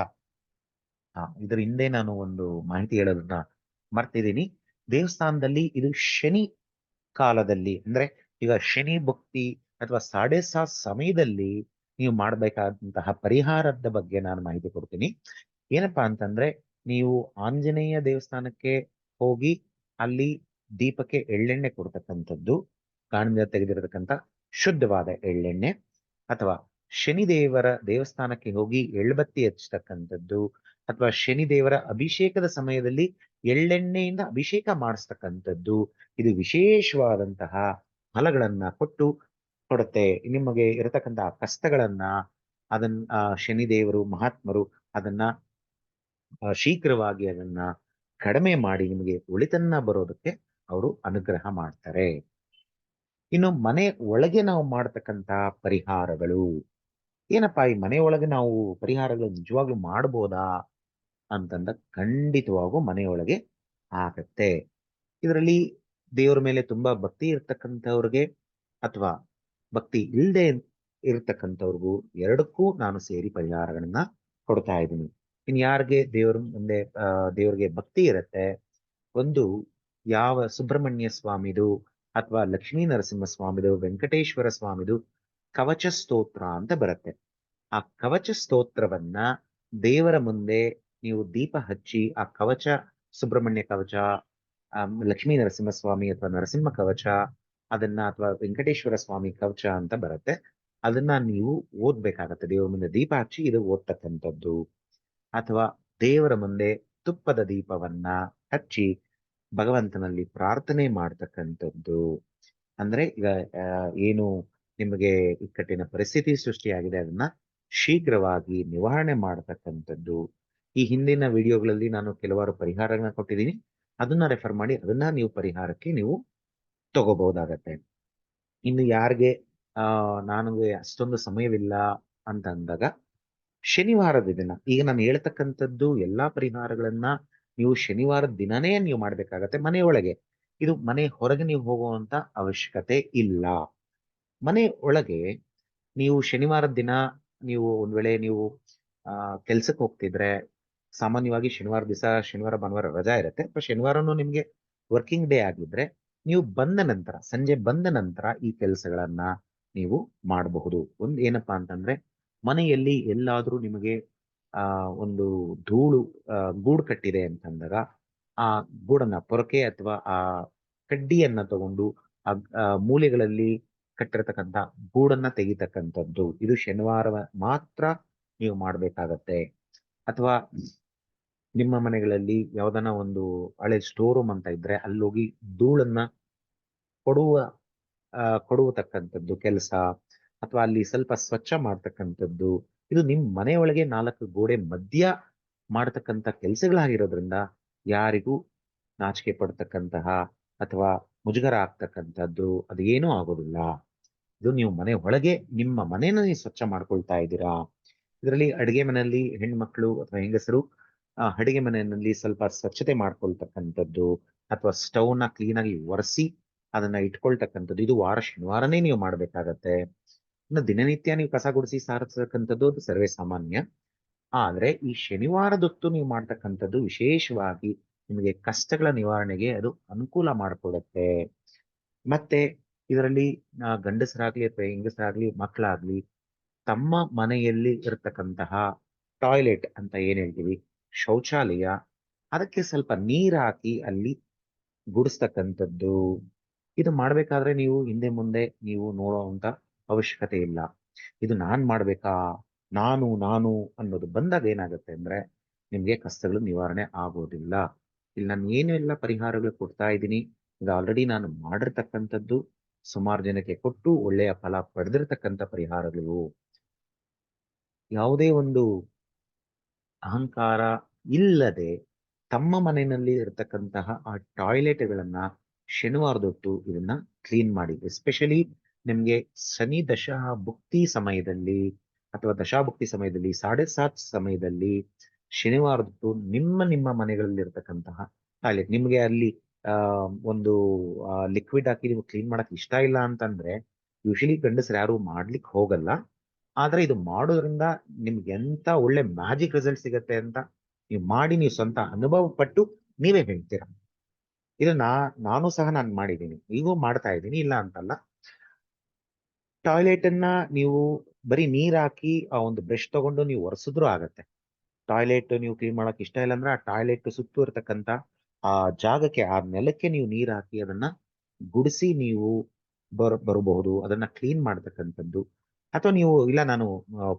ಆ, ಇದ್ರ ಹಿಂದೆ ನಾನು ಒಂದು ಮಾಹಿತಿ ಹೇಳೋದನ್ನ ಮರ್ತಿದ್ದೀನಿ ದೇವಸ್ಥಾನದಲ್ಲಿ ಇದು ಶನಿ ಕಾಲದಲ್ಲಿ, ಅಂದ್ರೆ ಈಗ ಶನಿ ಭಕ್ತಿ ಅಥವಾ ಸಾಡೆ ಸಾ ಸಮಯದಲ್ಲಿ ನೀವು ಮಾಡಬೇಕಾದಂತಹ ಪರಿಹಾರದ ಬಗ್ಗೆ ನಾನು ಮಾಹಿತಿ ಕೊಡ್ತೀನಿ. ಏನಪ್ಪಾ ಅಂತಂದ್ರೆ, ನೀವು ಆಂಜನೇಯ ದೇವಸ್ಥಾನಕ್ಕೆ ಹೋಗಿ ಅಲ್ಲಿ ದೀಪಕ್ಕೆ ಎಳ್ಳೆಣ್ಣೆ ಕೊಡ್ತಕ್ಕಂಥದ್ದು ಕಾಣದಿಂದ ತೆಗೆದಿರತಕ್ಕಂಥ ಶುದ್ಧವಾದ ಎಳ್ಳೆಣ್ಣೆ ಅಥವಾ ಶನಿದೇವರ ದೇವಸ್ಥಾನಕ್ಕೆ ಹೋಗಿ ಎಳ್ಬತ್ತಿ ಹಚ್ಚತಕ್ಕಂಥದ್ದು ಅಥವಾ ಶನಿದೇವರ ಅಭಿಷೇಕದ ಸಮಯದಲ್ಲಿ ಎಳ್ಳೆಣ್ಣೆಯಿಂದ ಅಭಿಷೇಕ ಮಾಡಿಸ್ತಕ್ಕಂಥದ್ದು, ಇದು ವಿಶೇಷವಾದಂತಹ ಫಲಗಳನ್ನ ಕೊಟ್ಟು ಕೊಡುತ್ತೆ. ನಿಮಗೆ ಇರತಕ್ಕಂತಹ ಕಷ್ಟಗಳನ್ನ ಅದನ್ನ ಶನಿದೇವರು, ಮಹಾತ್ಮರು ಅದನ್ನ ಶೀಘ್ರವಾಗಿ ಅದನ್ನ ಕಡಿಮೆ ಮಾಡಿ ನಿಮಗೆ ಒಳಿತನ್ನ ಬರೋದಕ್ಕೆ ಅವರು ಅನುಗ್ರಹ ಮಾಡ್ತಾರೆ. ಇನ್ನು ಮನೆ ಒಳಗೆ ನಾವು ಮಾಡತಕ್ಕಂತ ಪರಿಹಾರಗಳು. ಏನಪ್ಪಾ, ಈ ಮನೆ ಒಳಗೆ ನಾವು ಪರಿಹಾರಗಳು ನಿಜವಾಗ್ಲೂ ಮಾಡ್ಬೋದಾ? ಅಂತಂದ ಖಂಡಿತವಾಗೂ ಮನೆಯೊಳಗೆ ಆಗತ್ತೆ. ಇದರಲ್ಲಿ ದೇವರ ಮೇಲೆ ತುಂಬಾ ಭಕ್ತಿ ಇರ್ತಕ್ಕಂಥವ್ರಿಗೆ ಅಥವಾ ಭಕ್ತಿ ಇಲ್ಲದೆ ಇರ್ತಕ್ಕಂಥವ್ರಿಗೂ ಎರಡಕ್ಕೂ ನಾನು ಸೇರಿ ಪರಿಹಾರಗಳನ್ನ ಕೊಡ್ತಾ ಇದ್ದೀನಿ. ಇನ್ ಯಾರಿಗೆ ದೇವ್ರ ಮುಂದೆ ದೇವ್ರಿಗೆ ಭಕ್ತಿ ಇರತ್ತೆ, ಒಂದು ಯಾವ ಸುಬ್ರಹ್ಮಣ್ಯ ಸ್ವಾಮಿದು ಅಥವಾ ಲಕ್ಷ್ಮೀ ನರಸಿಂಹ ಸ್ವಾಮಿದು, ವೆಂಕಟೇಶ್ವರ ಸ್ವಾಮಿದು ಕವಚ ಸ್ತೋತ್ರ ಅಂತ ಬರುತ್ತೆ. ಆ ಕವಚ ಸ್ತೋತ್ರವನ್ನ ದೇವರ ಮುಂದೆ ನೀವು ದೀಪ ಹಚ್ಚಿ, ಆ ಕವಚ, ಸುಬ್ರಹ್ಮಣ್ಯ ಕವಚ ಲಕ್ಷ್ಮೀ ನರಸಿಂಹ ಸ್ವಾಮಿ ಅಥವಾ ನರಸಿಂಹ ಕವಚ, ಅದನ್ನ ಅಥವಾ ವೆಂಕಟೇಶ್ವರ ಸ್ವಾಮಿ ಕವಚ ಅಂತ ಬರುತ್ತೆ. ಅದನ್ನ ನೀವು ಓದ್ಬೇಕಾಗತ್ತೆ, ದೇವರ ಮುಂದೆ ದೀಪ ಹಚ್ಚಿ ಇದು ಓದ್ತಕ್ಕಂಥದ್ದು. ಅಥವಾ ದೇವರ ಮುಂದೆ ತುಪ್ಪದ ದೀಪವನ್ನ ಹಚ್ಚಿ ಭಗವಂತನಲ್ಲಿ ಪ್ರಾರ್ಥನೆ ಮಾಡ್ತಕ್ಕಂಥದ್ದು. ಅಂದ್ರೆ ಈಗ ಏನು ನಿಮಗೆ ಇಕ್ಕಟ್ಟಿನ ಪರಿಸ್ಥಿತಿ ಸೃಷ್ಟಿಯಾಗಿದೆ, ಅದನ್ನ ಶೀಘ್ರವಾಗಿ ನಿವಾರಣೆ ಮಾಡತಕ್ಕಂಥದ್ದು. ಈ ಹಿಂದಿನ ವಿಡಿಯೋಗಳಲ್ಲಿ ನಾನು ಕೆಲವಾರು ಪರಿಹಾರಗಳನ್ನ ಕೊಟ್ಟಿದ್ದೀನಿ. ಅದನ್ನ ರೆಫರ್ ಮಾಡಿ, ಅದನ್ನ ನೀವು ಪರಿಹಾರಕ್ಕೆ ನೀವು ತಗೋಬಹುದಾಗತ್ತೆ. ಇನ್ನು ಯಾರಿಗೆ, ಆ, ನನಗೆ ಅಷ್ಟೊಂದು ಸಮಯವಿಲ್ಲ ಅಂತ ಅಂದಾಗ ಶನಿವಾರದ ದಿನ. ಈಗ ನಾನು ಹೇಳ್ತಕ್ಕಂಥದ್ದು ಎಲ್ಲಾ ಪರಿಹಾರಗಳನ್ನ ನೀವು ಶನಿವಾರದ ದಿನನೇ ನೀವು ಮಾಡ್ಬೇಕಾಗತ್ತೆ ಮನೆಯೊಳಗೆ ಇದು ಮನೆ ಹೊರಗೆ ನೀವು ಹೋಗುವಂತ ಅವಶ್ಯಕತೆ ಇಲ್ಲ. ಮನೆ ಒಳಗೆ ನೀವು ಶನಿವಾರದ ದಿನ ನೀವು ಒಂದ್ ವೇಳೆ ನೀವು, ಆ, ಕೆಲ್ಸಕ್ಕೆ ಹೋಗ್ತಿದ್ರೆ ಸಾಮಾನ್ಯವಾಗಿ ಶನಿವಾರ ದಿವಸ, ಶನಿವಾರ, ಭಾನುವಾರ ರಜಾ ಇರುತ್ತೆ. ಶನಿವಾರನೂ ನಿಮ್ಗೆ ವರ್ಕಿಂಗ್ ಡೇ ಆಗಿದ್ರೆ ನೀವು ಬಂದ ನಂತರ, ಸಂಜೆ ಬಂದ ನಂತರ ಈ ಕೆಲಸಗಳನ್ನ ನೀವು ಮಾಡಬಹುದು. ಒಂದ್ ಏನಪ್ಪಾ ಅಂತಂದ್ರೆ ಮನೆಯಲ್ಲಿ ಎಲ್ಲಾದ್ರೂ ನಿಮಗೆ, ಆ, ಒಂದು ಧೂಳು ಗೂಡು ಕಟ್ಟಿದೆ ಅಂತಂದಾಗ, ಆ ಗೂಡನ್ನ ಪೊರಕೆ ಅಥವಾ ಆ ಕಡ್ಡಿಯನ್ನ ತಗೊಂಡು, ಆ ಮೂಲೆಗಳಲ್ಲಿ ಕಟ್ಟಿರತಕ್ಕಂತ ಗೂಡನ್ನ ತೆಗಿತಕ್ಕಂಥದ್ದು. ಇದು ಶನಿವಾರ ಮಾತ್ರ ನೀವು ಮಾಡ್ಬೇಕಾಗತ್ತೆ. ಅಥವಾ ನಿಮ್ಮ ಮನೆಗಳಲ್ಲಿ ಯಾವ್ದನ ಒಂದು ಹಳೆ ಸ್ಟೋರ್ ರೂಮ್ ಅಂತ ಇದ್ರೆ ಅಲ್ಲೋಗಿ ಧೂಳನ್ನ ಕೊಡುವ ಕೊಡುವತಕ್ಕಂಥದ್ದು ಕೆಲಸ. ಅಥವಾ ಅಲ್ಲಿ ಸ್ವಲ್ಪ ಸ್ವಚ್ಛ ಮಾಡ್ತಕ್ಕಂಥದ್ದು, ಇದು ನಿಮ್ ಮನೆಯೊಳಗೆ ನಾಲ್ಕು ಗೋಡೆ ಮಧ್ಯ ಮಾಡತಕ್ಕಂಥ ಕೆಲಸಗಳಾಗಿರೋದ್ರಿಂದ ಯಾರಿಗೂ ನಾಚಿಕೆ ಪಡ್ತಕ್ಕಂತಹ ಅಥವಾ ಮುಜುಗರ ಆಗ್ತಕ್ಕಂಥದ್ದು ಅದೇನೂ ಆಗೋದಿಲ್ಲ. ಇದು ನೀವು ಮನೆ ಒಳಗೆ ನಿಮ್ಮ ಮನೇನ ನೀವು ಸ್ವಚ್ಛ ಮಾಡ್ಕೊಳ್ತಾ ಇದ್ದೀರಾ? ಇದರಲ್ಲಿ ಅಡಿಗೆ ಮನೆಯಲ್ಲಿ ಹೆಣ್ಮಕ್ಳು ಅಥವಾ ಹೆಂಗಸರು ಅಡಿಗೆ ಮನೆಯಲ್ಲಿ ಸ್ವಲ್ಪ ಸ್ವಚ್ಛತೆ ಮಾಡ್ಕೊಳ್ತಕ್ಕಂಥದ್ದು ಅಥವಾ ಸ್ಟವ್ನ ಕ್ಲೀನ್ ಆಗಿ ಒರೆಸಿ ಅದನ್ನ ಇಟ್ಕೊಳ್ತಕ್ಕಂಥದ್ದು, ಇದು ವಾರ ಶನಿವಾರನೇ ನೀವು ಮಾಡ್ಬೇಕಾಗತ್ತೆ. ದಿನನಿತ್ಯ ನೀವು ಕಸ ಗುಡಿಸಿ ಸಾರಿಸ್ತಕ್ಕಂಥದ್ದು ಅದು ಸರ್ವೇ ಸಾಮಾನ್ಯ. ಆದ್ರೆ ಈ ಶನಿವಾರದೊತ್ತು ನೀವು ಮಾಡ್ತಕ್ಕಂಥದ್ದು ವಿಶೇಷವಾಗಿ ನಿಮಗೆ ಕಷ್ಟಗಳ ನಿವಾರಣೆಗೆ ಅದು ಅನುಕೂಲ ಮಾಡಿಕೊಡುತ್ತೆ. ಮತ್ತೆ ಇದರಲ್ಲಿ ಗಂಡಸರಾಗ್ಲಿ ಅಥವಾ ಹೆಂಗಸರಾಗ್ಲಿ ಮಕ್ಕಳಾಗ್ಲಿ ತಮ್ಮ ಮನೆಯಲ್ಲಿ ಇರತಕ್ಕಂತಹ ಟಾಯ್ಲೆಟ್ ಅಂತ ಏನ್ ಹೇಳ್ತೀವಿ? ಶೌಚಾಲಯ. ಅದಕ್ಕೆ ಸ್ವಲ್ಪ ನೀರ್ ಹಾಕಿ ಅಲ್ಲಿ ಗುಡಿಸ್ತಕ್ಕಂಥದ್ದು. ಇದು ಮಾಡ್ಬೇಕಾದ್ರೆ ನೀವು ಹಿಂದೆ ಮುಂದೆ ನೀವು ನೋಡುವಂತ ಅವಶ್ಯಕತೆ ಇಲ್ಲ. ಇದು ನಾನ್ ಮಾಡ್ಬೇಕಾ? ನಾನು ನಾನು ಅನ್ನೋದು ಬಂದಾಗ ಏನಾಗುತ್ತೆ ಅಂದ್ರೆ ನಿಮ್ಗೆ ಕಷ್ಟಗಳು ನಿವಾರಣೆ ಆಗೋದಿಲ್ಲ. ಇಲ್ಲಿ ನಾನು ಏನೆಲ್ಲ ಪರಿಹಾರಗಳು ಕೊಡ್ತಾ ಇದ್ದೀನಿ? ಈಗ ಆಲ್ರೆಡಿ ನಾನು ಮಾಡಿರ್ತಕ್ಕಂಥದ್ದು ಸುಮಾರು ಜನಕ್ಕೆ ಕೊಟ್ಟು ಒಳ್ಳೆಯ ಫಲ ಪಡೆದಿರ್ತಕ್ಕಂಥ ಪರಿಹಾರಗಳು. ಯಾವುದೇ ಒಂದು ಅಹಂಕಾರ ಇಲ್ಲದೆ ತಮ್ಮ ಮನೆಯಲ್ಲಿ ಇರತಕ್ಕಂತಹ ಆ ಟಾಯ್ಲೆಟ್ಗಳನ್ನ ಶನಿವಾರದೊಟ್ಟು ಇದನ್ನ ಕ್ಲೀನ್ ಮಾಡಿ. ಎಸ್ಪೆಷಲಿ ನಿಮ್ಗೆ ಶನಿ ದಶಾ ಭುಕ್ತಿ ಸಮಯದಲ್ಲಿ ಅಥವಾ ದಶಾಭುಕ್ತಿ ಸಮಯದಲ್ಲಿ, ಸಾಡೆ ಸಾತ್ ಸಮಯದಲ್ಲಿ ಶನಿವಾರದ್ದು ನಿಮ್ಮ ನಿಮ್ಮ ಮನೆಗಳಲ್ಲಿ ಇರತಕ್ಕಂತಹ ಟಾಯ್ಲೆಟ್ ನಿಮ್ಗೆ ಅಲ್ಲಿ ಒಂದು ಲಿಕ್ವಿಡ್ ಹಾಕಿ ನೀವು ಕ್ಲೀನ್ ಮಾಡಕ್ ಇಷ್ಟ ಇಲ್ಲ ಅಂತಂದ್ರೆ ಯೂಶಲಿ ಗಂಡಸರು ಯಾರು ಮಾಡ್ಲಿಕ್ಕೆ ಹೋಗಲ್ಲ. ಆದ್ರೆ ಇದು ಮಾಡೋದ್ರಿಂದ ನಿಮ್ಗೆ ಎಂತ ಒಳ್ಳೆ ಮ್ಯಾಜಿಕ್ ರಿಸಲ್ಟ್ ಸಿಗತ್ತೆ ಅಂತ ನೀವು ಮಾಡಿ ನೀವು ಸ್ವಂತ ಅನುಭವ ಪಟ್ಟು ನೀವೇ ಹೇಳ್ತೀರಾ. ಇದನ್ನ ನಾನು ಸಹ ನಾನು ಮಾಡಿದ್ದೀನಿ. ಈಗೂ ಮಾಡ್ತಾ ಇದ್ದೀನಿ, ಇಲ್ಲ ಅಂತಲ್ಲ. ಟಾಯ್ಲೆಟ್ ಅನ್ನ ನೀವು ಬರೀ ನೀರ್ ಹಾಕಿ ಆ ಒಂದು ಬ್ರಷ್ ತಗೊಂಡು ನೀವು ಒರೆಸಿದ್ರು ಆಗತ್ತೆ. ಟಾಯ್ಲೆಟ್ ನೀವು ಕ್ಲೀನ್ ಮಾಡಕ್ ಇಷ್ಟ ಇಲ್ಲ ಅಂದ್ರೆ ಆ ಟಾಯ್ಲೆಟ್ ಸುತ್ತು ಇರ್ತಕ್ಕಂತ ಆ ಜಾಗಕ್ಕೆ, ಆ ನೆಲಕ್ಕೆ ನೀವು ನೀರ್ ಹಾಕಿ ಅದನ್ನ ಗುಡಿಸಿ ನೀವು ಬರ್, ಬರಬಹುದು. ಅದನ್ನ ಕ್ಲೀನ್ ಮಾಡ್ತಕ್ಕಂಥದ್ದು. ಅಥವಾ ನೀವು, ಇಲ್ಲ ನಾನು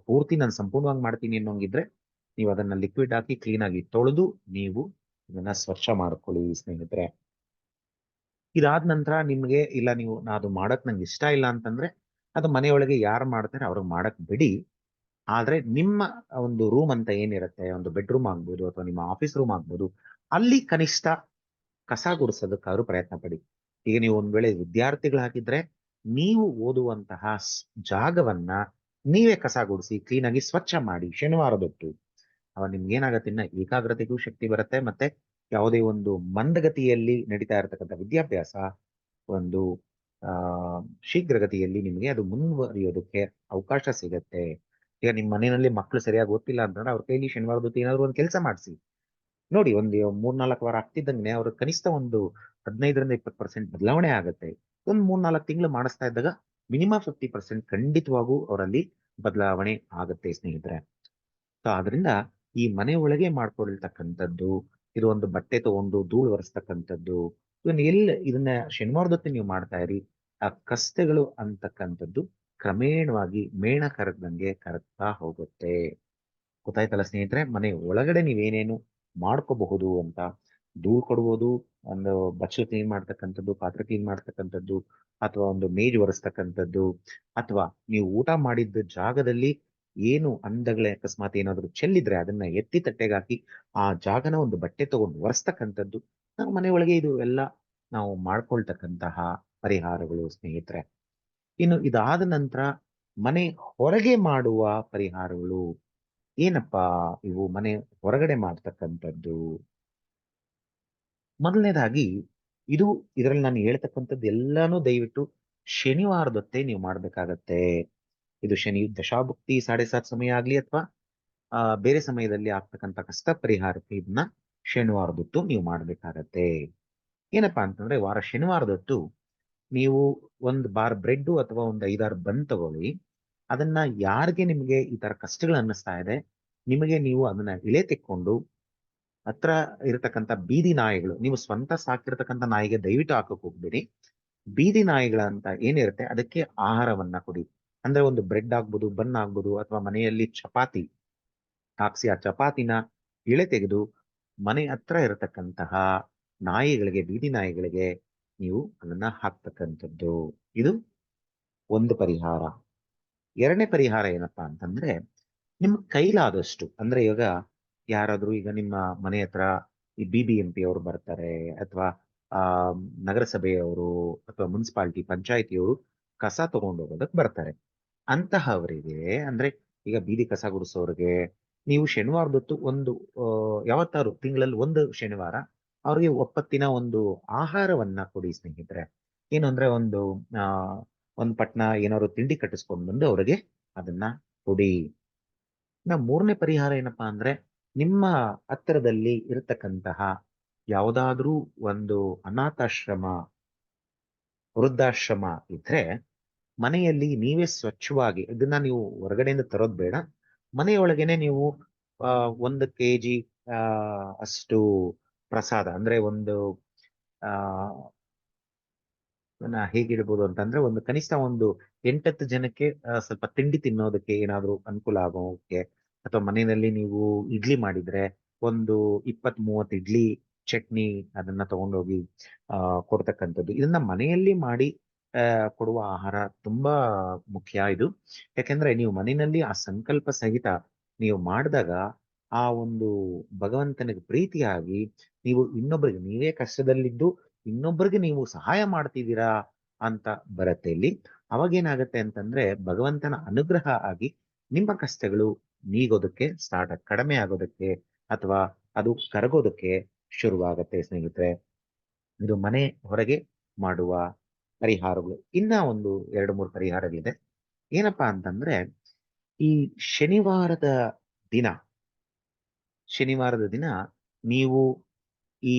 ಪೂರ್ತಿ ನಾನು ಸಂಪೂರ್ಣವಾಗಿ ಮಾಡ್ತೀನಿ ಅನ್ನೋಂಗಿದ್ರೆ ನೀವು ಅದನ್ನ ಲಿಕ್ವಿಡ್ ಹಾಕಿ ಕ್ಲೀನ್ ಆಗಿ ತೊಳೆದು ನೀವು ಇದನ್ನ ಸ್ವಚ್ಛ ಮಾಡ್ಕೊಳ್ಳಿ ಸ್ನೇಹಿತರೆ. ಇದಾದ ನಂತರ ನಿಮ್ಗೆ, ಇಲ್ಲ ನೀವು ನಾ ಅದು ಮಾಡಕ್ ನಂಗೆ ಇಷ್ಟ ಇಲ್ಲ ಅಂತಂದ್ರೆ ಅದು ಮನೆಯೊಳಗೆ ಯಾರು ಮಾಡ್ತಾರೆ ಅವ್ರಿಗೆ ಮಾಡಕ್ ಬಿಡಿ. ಆದ್ರೆ ನಿಮ್ಮ ಒಂದು ರೂಮ್ ಅಂತ ಏನಿರುತ್ತೆ, ಒಂದು ಬೆಡ್ರೂಮ್ ಆಗ್ಬೋದು ಅಥವಾ ನಿಮ್ಮ ಆಫೀಸ್ ರೂಮ್ ಆಗ್ಬೋದು, ಅಲ್ಲಿ ಕನಿಷ್ಠ ಕಸ ಗುಡಿಸೋದಕ್ಕಾದ್ರೂ ಪ್ರಯತ್ನ ಪಡಿ. ಈಗ ನೀವು ಒಂದ್ ವೇಳೆ ವಿದ್ಯಾರ್ಥಿಗಳಾಗಿದ್ರೆ ನೀವು ಓದುವಂತಹ ಜಾಗವನ್ನ ನೀವೇ ಕಸ ಗುಡಿಸಿ ಕ್ಲೀನಾಗಿ ಸ್ವಚ್ಛ ಮಾಡಿ ಶನಿವಾರದೊತ್ತು ಅವಾಗ ನಿಮ್ಗೆ ಏನಾಗುತ್ತೆ ಇನ್ನ ಏಕಾಗ್ರತೆಗೂ ಶಕ್ತಿ ಬರುತ್ತೆ ಮತ್ತೆ ಯಾವುದೇ ಒಂದು ಮಂದಗತಿಯಲ್ಲಿ ನಡೀತಾ ಇರತಕ್ಕಂಥ ವಿದ್ಯಾಭ್ಯಾಸ, ಒಂದು ಶೀಘ್ರಗತಿಯಲ್ಲಿ ನಿಮಗೆ ಅದು ಮುಂದುವರಿಯೋದಕ್ಕೆ ಅವಕಾಶ ಸಿಗತ್ತೆ. ಈಗ ನಿಮ್ಮ ಮನೆಯಲ್ಲಿ ಮಕ್ಕಳು ಸರಿಯಾಗಿ ಓದ್ತಿಲ್ಲ ಅಂತಂದ್ರೆ ಅವ್ರ ಕೈಲಿ ಶನಿವಾರದ ಹೊತ್ತು ಏನಾದ್ರು ಒಂದು ಕೆಲಸ ಮಾಡಿಸಿ. ನೋಡಿ ಒಂದು ಮೂರ್ನಾಲ್ಕು ವಾರ ಆಗ್ತಿದ್ದಂಗೆ ಅವ್ರ ಕನಿಷ್ಠ ಒಂದು ಹದಿನೈದರಿಂದ ಇಪ್ಪತ್ತು ಪರ್ಸೆಂಟ್ ಬದಲಾವಣೆ ಆಗುತ್ತೆ. ಒಂದು ಮೂರ್ನಾಲ್ಕು ತಿಂಗಳು ಮಾಡಿಸ್ತಾ ಇದ್ದಾಗ ಮಿನಿಮಮ್ ಫಿಫ್ಟಿ ಪರ್ಸೆಂಟ್ ಖಂಡಿತವಾಗೂ ಅವರಲ್ಲಿ ಬದಲಾವಣೆ ಆಗುತ್ತೆ ಸ್ನೇಹಿತರೆ. ಸೊ ಆದ್ರಿಂದ ಈ ಮನೆ ಒಳಗೆ ಮಾಡ್ಕೊಳ್ತಕ್ಕಂಥದ್ದು, ಇದು ಒಂದು ಬಟ್ಟೆ ತಗೊಂಡು ಧೂಳು ಒರೆಸ್ತಕ್ಕಂಥದ್ದು, ಇದನ್ನ ಎಲ್ಲಿ, ಇದನ್ನ ಶನಿವಾರದೊತ್ತು ನೀವು ಮಾಡ್ತಾ ಇರಿ. ಆ ಕಸ್ತೆಗಳು ಅಂತಕ್ಕಂಥದ್ದು ಕ್ರಮೇಣವಾಗಿ ಮೇಣ ಕರೆದಂಗೆ ಕರಗ್ತಾ ಹೋಗುತ್ತೆ. ಗೊತ್ತಾಯ್ತಲ್ಲ ಸ್ನೇಹಿತರೆ? ಮನೆ ಒಳಗಡೆ ನೀವೇನೇನು ಮಾಡ್ಕೋಬಹುದು ಅಂತ ದೂರ್ ಕೊಡ್ಬೋದು, ಒಂದು ಬಚ್ಚಲು ಕ್ಲೀನ್ ಮಾಡ್ತಕ್ಕಂಥದ್ದು, ಪಾತ್ರೆ ಕ್ಲೀನ್ ಮಾಡ್ತಕ್ಕಂಥದ್ದು, ಅಥವಾ ಒಂದು ಮೇಜ್ ಒರೆಸ್ತಕ್ಕಂಥದ್ದು, ಅಥವಾ ನೀವು ಊಟ ಮಾಡಿದ್ದ ಜಾಗದಲ್ಲಿ ಏನು ಅಂದಗಳೇ, ಅಕಸ್ಮಾತ್ ಏನಾದ್ರು ಚೆಲ್ಲಿದ್ರೆ ಅದನ್ನ ಎತ್ತಿ ತಟ್ಟೆಗಾಕಿ ಆ ಜಾಗನ ಒಂದು ಬಟ್ಟೆ ತಗೊಂಡು ಒರೆಸ್ತಕ್ಕಂಥದ್ದು, ನಾವು ಮನೆಯೊಳಗೆ ಇದು ಎಲ್ಲ ನಾವು ಮಾಡ್ಕೊಳ್ತಕ್ಕಂತಹ ಪರಿಹಾರಗಳು, ಸ್ನೇಹಿತರೆ. ಇನ್ನು ಇದಾದ ನಂತರ ಮನೆ ಹೊರಗೆ ಮಾಡುವ ಪರಿಹಾರಗಳು. ಏನಪ್ಪಾ? ಇವು ಮನೆ ಹೊರಗಡೆ ಮಾಡ್ತಕ್ಕಂಥದ್ದು. ಮೊದಲನೇದಾಗಿ ಇದು ಇದರಲ್ಲಿ ನಾನು ಹೇಳ್ತಕ್ಕಂಥದ್ದು ಎಲ್ಲಾನು ದಯವಿಟ್ಟು ಶನಿವಾರದೊತ್ತೇ ನೀವು ಮಾಡ್ಬೇಕಾಗತ್ತೆ. ಇದು ಶನಿ ದಶಾಭುಕ್ತಿ, ಸಾಡೆ ಸಾತ್ ಸಮಯ ಆಗ್ಲಿ ಅಥವಾ, ಆ, ಬೇರೆ ಸಮಯದಲ್ಲಿ ಆಗ್ತಕ್ಕಂಥ ಕಷ್ಟ ಪರಿಹಾರಕ್ಕೆ ಇದನ್ನ ಶನಿವಾರದೊತ್ತು ನೀವು ಮಾಡ್ಬೇಕಾಗತ್ತೆ. ಏನಪ್ಪಾ ಅಂತಂದ್ರೆ ವಾರ ಶನಿವಾರದೊತ್ತು ನೀವು ಒಂದು ಬಾರ್ ಬ್ರೆಡ್ ಅಥವಾ ಒಂದು ಐದಾರು ಬನ್ ತಗೊಳ್ಳಿ. ಅದನ್ನ ಯಾರಿಗೆ ನಿಮಗೆ ಈ ತರ ಕಷ್ಟಗಳು ಅನ್ನಿಸ್ತಾ ಇದೆ, ನಿಮಗೆ ನೀವು ಅದನ್ನ ಇಳೆ ತೆಕ್ಕೊಂಡು ಹತ್ರ ಇರತಕ್ಕಂತ ಬೀದಿ ನಾಯಿಗಳು, ನೀವು ಸ್ವಂತ ಸಾಕಿರ್ತಕ್ಕಂಥ ನಾಯಿಗೆ ದಯವಿಟ್ಟು ಹಾಕಕ್ ಹೋಗ್ಬೇಡಿ. ಬೀದಿ ನಾಯಿಗಳಂತ ಏನಿರುತ್ತೆ ಅದಕ್ಕೆ ಆಹಾರವನ್ನ ಕೊಡಿ. ಅಂದ್ರೆ ಒಂದು ಬ್ರೆಡ್ ಆಗ್ಬೋದು, ಬನ್ ಆಗ್ಬೋದು ಅಥವಾ ಮನೆಯಲ್ಲಿ ಚಪಾತಿ ಹಾಕ್ಸಿ ಆ ಚಪಾತಿನ ಇಳೆ ತೆಗೆದು ಮನೆ ಹತ್ರ ಇರತಕ್ಕಂತಹ ನಾಯಿಗಳಿಗೆ, ಬೀದಿ ನಾಯಿಗಳಿಗೆ ನೀವು ಅದನ್ನ ಹಾಕ್ತಕ್ಕಂಥದ್ದು. ಇದು ಒಂದು ಪರಿಹಾರ. ಎರಡನೇ ಪರಿಹಾರ ಏನಪ್ಪಾ ಅಂತಂದ್ರೆ, ನಿಮ್ಮ ಕೈಲಾದಷ್ಟು, ಅಂದ್ರೆ ಇವಾಗ ಯಾರಾದ್ರೂ ಈಗ ನಿಮ್ಮ ಮನೆ ಹತ್ರ ಈ ಬಿ ಬಿ ಎಂ ಪಿ ಅವರು ಬರ್ತಾರೆ, ಅಥವಾ, ಆ, ನಗರಸಭೆಯವರು, ಅಥವಾ ಮುನ್ಸಿಪಾಲಿಟಿ ಪಂಚಾಯತಿಯವರು ಕಸ ತಗೊಂಡು ಹೋಗೋದಕ್ಕೆ ಬರ್ತಾರೆ. ಅಂತಹವರಿಗೆ, ಅಂದ್ರೆ ಈಗ ಬೀದಿ ಕಸ ಗುಡಿಸೋರಿಗೆ, ನೀವು ಶನಿವಾರದೊತ್ತು ಒಂದು ಯಾವತ್ತಾರು ತಿಂಗಳಲ್ಲಿ ಒಂದು ಶನಿವಾರ ಅವ್ರಿಗೆ ಒಪ್ಪತ್ತಿನ ಒಂದು ಆಹಾರವನ್ನ ಕೊಡಿ ಸ್ನೇಹಿತರೆ. ಏನು ಅಂದ್ರೆ ಒಂದು, ಆ, ಒಂದ್ ಪಟ್ನ ಏನಾದ್ರು ತಿಂಡಿ ಕಟ್ಟಿಸ್ಕೊಂಡು ಬಂದು ಅವ್ರಿಗೆ ಅದನ್ನ ಕೊಡಿ. ಇನ್ನ ಮೂರನೇ ಪರಿಹಾರ ಏನಪ್ಪಾ ಅಂದ್ರೆ ನಿಮ್ಮ ಹತ್ತಿರದಲ್ಲಿ ಇರತಕ್ಕಂತಹ ಯಾವುದಾದ್ರೂ ಒಂದು ಅನಾಥಾಶ್ರಮ, ವೃದ್ಧಾಶ್ರಮ ಇದ್ರೆ ಮನೆಯಲ್ಲಿ ನೀವೇ ಸ್ವಚ್ಛವಾಗಿ ಇದನ್ನ ನೀವು ಹೊರಗಡೆಯಿಂದ ತರೋದ್ ಬೇಡ. ಮನೆಯೊಳಗೇನೆ ನೀವು ಒಂದು ಕೆ ಜಿ ಆ, ಅಷ್ಟು ಪ್ರಸಾದ ಅಂದ್ರೆ ಒಂದು, ಆ ಹೇಗಿಡ್ಬೋದು ಅಂತಂದ್ರೆ ಒಂದು ಕನಿಷ್ಠ ಒಂದು ಎಂಟತ್ತು ಜನಕ್ಕೆ ಸ್ವಲ್ಪ ತಿಂಡಿ ತಿನ್ನೋದಕ್ಕೆ ಏನಾದ್ರು ಅನುಕೂಲ ಆಗೋಕೆ ಅಥವಾ ಮನೆಯಲ್ಲಿ ನೀವು ಇಡ್ಲಿ ಮಾಡಿದ್ರೆ ಒಂದು ಇಪ್ಪತ್ ಮೂವತ್ ಇಡ್ಲಿ ಚಟ್ನಿ ಅದನ್ನ ತಗೊಂಡೋಗಿ, ಆ, ಕೊಡ್ತಕ್ಕಂಥದ್ದು. ಇದನ್ನ ಮನೆಯಲ್ಲಿ ಮಾಡಿ ಕೊಡುವ ಆಹಾರ ತುಂಬಾ ಮುಖ್ಯ ಇದು. ಯಾಕೆಂದ್ರೆ ನೀವು ಮನೆಯಲ್ಲಿ ಆ ಸಂಕಲ್ಪ ಸಹಿತ ನೀವು ಮಾಡಿದಾಗ ಆ ಒಂದು ಭಗವಂತನಿಗೆ ಪ್ರೀತಿಯಾಗಿ ನೀವು ಇನ್ನೊಬ್ಬರಿಗೆ, ನೀವೇ ಕಷ್ಟದಲ್ಲಿದ್ದು ಇನ್ನೊಬ್ಬರಿಗೆ ನೀವು ಸಹಾಯ ಮಾಡ್ತಿದ್ದೀರಾ ಅಂತ ಬರುತ್ತೆ ಇಲ್ಲಿ. ಅವಾಗೇನಾಗತ್ತೆ ಅಂತಂದ್ರೆ ಭಗವಂತನ ಅನುಗ್ರಹ ಆಗಿ ನಿಮ್ಮ ಕಷ್ಟಗಳು ನೀಗೋದಕ್ಕೆ ಸ್ಟಾರ್ಟ್ ಕಡಿಮೆ ಆಗೋದಕ್ಕೆ ಅಥವಾ ಅದು ಕರಗೋದಕ್ಕೆ ಶುರುವಾಗತ್ತೆ ಸ್ನೇಹಿತರೆ. ಇದು ಮನೆ ಹೊರಗೆ ಮಾಡುವ ಪರಿಹಾರಗಳು. ಇನ್ನ ಒಂದು ಎರಡು, ಮೂರು ಪರಿಹಾರಗಳಿದೆ. ಏನಪ್ಪಾ ಅಂತಂದ್ರೆ ಈ ಶನಿವಾರದ ದಿನ ಶನಿವಾರದ ದಿನ ನೀವು ಈ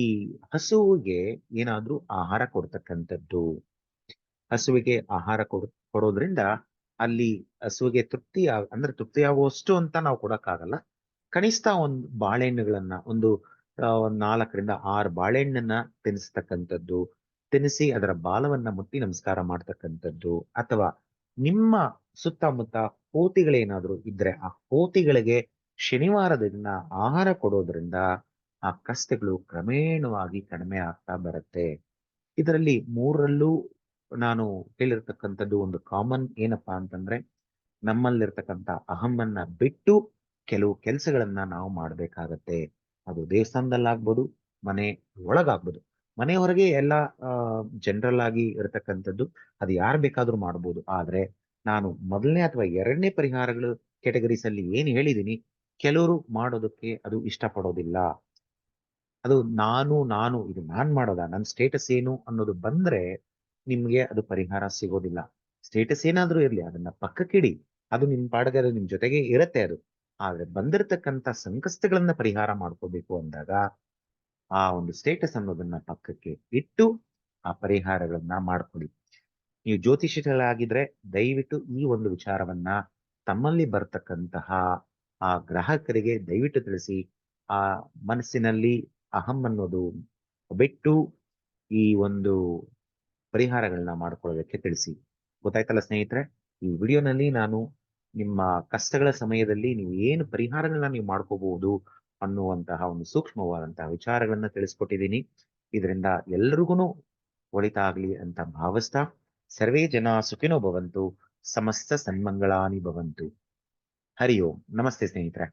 ಹಸುವಿಗೆ ಏನಾದ್ರೂ ಆಹಾರ ಕೊಡ್ತಕ್ಕಂಥದ್ದು. ಹಸುವಿಗೆ ಆಹಾರ ಕೊಡ್, ಕೊಡೋದ್ರಿಂದ ಅಲ್ಲಿ ಹಸುವಿಗೆ ತೃಪ್ತಿ ಅಂದ್ರೆ ತೃಪ್ತಿ ಆಗುವಷ್ಟು ಅಂತ ನಾವು ಕೊಡಕ್ಕಾಗಲ್ಲ. ಕನಿಷ್ಠ ಒಂದು ಬಾಳೆಹಣ್ಣುಗಳನ್ನ, ಒಂದು ನಾಲ್ಕರಿಂದ ಆರು ಬಾಳೆಹಣ್ಣನ್ನ ತಿನ್ನಿಸ್ತಕ್ಕಂಥದ್ದು. ತಿನ್ನಿಸಿ ಅದರ ಬಾಲವನ್ನ ಮುಟ್ಟಿ ನಮಸ್ಕಾರ ಮಾಡ್ತಕ್ಕಂಥದ್ದು. ಅಥವಾ ನಿಮ್ಮ ಸುತ್ತಮುತ್ತ ಹೋತಿಗಳೇನಾದ್ರೂ ಇದ್ರೆ ಆ ಕೋತಿಗಳಿಗೆ ಶನಿವಾರದ ಆಹಾರ ಕೊಡೋದ್ರಿಂದ ಆ ಕಷ್ಟಗಳು ಕ್ರಮೇಣವಾಗಿ ಕಡಿಮೆ ಆಗ್ತಾ ಬರುತ್ತೆ. ಇದರಲ್ಲಿ ಮೂರರಲ್ಲೂ ನಾನು ಹೇಳಿರ್ತಕ್ಕಂಥದ್ದು ಒಂದು ಕಾಮನ್ ಏನಪ್ಪಾ ಅಂತಂದ್ರೆ, ನಮ್ಮಲ್ಲಿರ್ತಕ್ಕಂಥ ಅಹಮ್ಮನ್ನ ಬಿಟ್ಟು ಕೆಲವು ಕೆಲಸಗಳನ್ನ ನಾವು ಮಾಡ್ಬೇಕಾಗತ್ತೆ. ಅದು ದೇವಸ್ಥಾನದಲ್ಲಾಗ್ಬೋದು, ಮನೆ ಒಳಗಾಗ್ಬೋದು. ಮನೆ ಹೊರಗೆ ಎಲ್ಲ ಜನರಲ್ ಆಗಿ ಇರತಕ್ಕಂಥದ್ದು, ಅದು ಯಾರು ಬೇಕಾದ್ರೂ ಮಾಡ್ಬೋದು. ಆದ್ರೆ, ನಾನು ಮೊದಲನೇ ಅಥವಾ ಎರಡನೇ ಪರಿಹಾರಗಳು ಕೆಟಗರೀಸ್ ಅಲ್ಲಿ ಏನ್ ಹೇಳಿದೀನಿ ಕೆಲವರು ಮಾಡೋದಕ್ಕೆ ಅದು ಇಷ್ಟಪಡೋದಿಲ್ಲ. ಅದು ನಾನು ನಾನು, ಇದು ನಾನ್ ಮಾಡೋದ? ನನ್ನ ಸ್ಟೇಟಸ್ ಏನು ಅನ್ನೋದು ಬಂದ್ರೆ ನಿಮ್ಗೆ ಅದು ಪರಿಹಾರ ಸಿಗೋದಿಲ್ಲ. ಸ್ಟೇಟಸ್ ಏನಾದ್ರೂ ಇರಲಿ, ಅದನ್ನ ಪಕ್ಕಕ್ಕಿಡಿ. ಅದು ನಿಮ್ ಪಾಡಗ ಅದು ನಿಮ್ ಜೊತೆಗೆ ಇರತ್ತೆ ಅದು. ಆದ್ರೆ ಬಂದಿರತಕ್ಕಂತ ಸಂಕಷ್ಟಗಳನ್ನ ಪರಿಹಾರ ಮಾಡ್ಕೋಬೇಕು ಅಂದಾಗ ಆ ಒಂದು ಸ್ಟೇಟಸ್ ಅನ್ನೋದನ್ನ ಪಕ್ಕಕ್ಕೆ ಇಟ್ಟು ಆ ಪರಿಹಾರಗಳನ್ನ ಮಾಡ್ಕೊಳ್ಳಿ ನೀವು ಜ್ಯೋತಿಷಿಗಳಾಗಿದ್ರೆ ದಯವಿಟ್ಟು ಈ ಒಂದು ವಿಚಾರವನ್ನ ತಮ್ಮಲ್ಲಿ ಬರ್ತಕ್ಕಂತಹ ಆ ಗ್ರಾಹಕರಿಗೆ ದಯವಿಟ್ಟು ತಿಳಿಸಿ, ಆ ಮನಸ್ಸಿನಲ್ಲಿ ಅಹಂ ಅನ್ನೋದು ಬಿಟ್ಟು ಈ ಒಂದು ಪರಿಹಾರಗಳನ್ನ ಮಾಡ್ಕೊಳ್ಳೋದಕ್ಕೆ ತಿಳಿಸಿ. ಗೊತ್ತಾಯ್ತಲ್ಲ ಸ್ನೇಹಿತರೆ? ಈ ವಿಡಿಯೋನಲ್ಲಿ ನಾನು ನಿಮ್ಮ ಕಷ್ಟಗಳ ಸಮಯದಲ್ಲಿ ನೀವು ಏನು ಪರಿಹಾರಗಳನ್ನ ನೀವು ಮಾಡ್ಕೋಬಹುದು ಅನ್ನುವಂತಹ ಒಂದು ಸೂಕ್ಷ್ಮವಾದಂತಹ ವಿಚಾರಗಳನ್ನ ತಿಳಿಸ್ಕೊಟ್ಟಿದ್ದೀನಿ. ಇದರಿಂದ ಎಲ್ರಿಗೂ ಒಳಿತಾಗ್ಲಿ ಅಂತ ಭಾವಿಸ್ತಾ ಸರ್ವೇ ಜನ ಸುಖಿನೋ ಭವಂತು, ಸಮಸ್ತ ಸನ್ಮಂಗಳಾನಿ ಭವಂತು. ಹರಿ ಓಂ ನಮಸ್ತೆ ಸ್ನೇಹಿತರೆ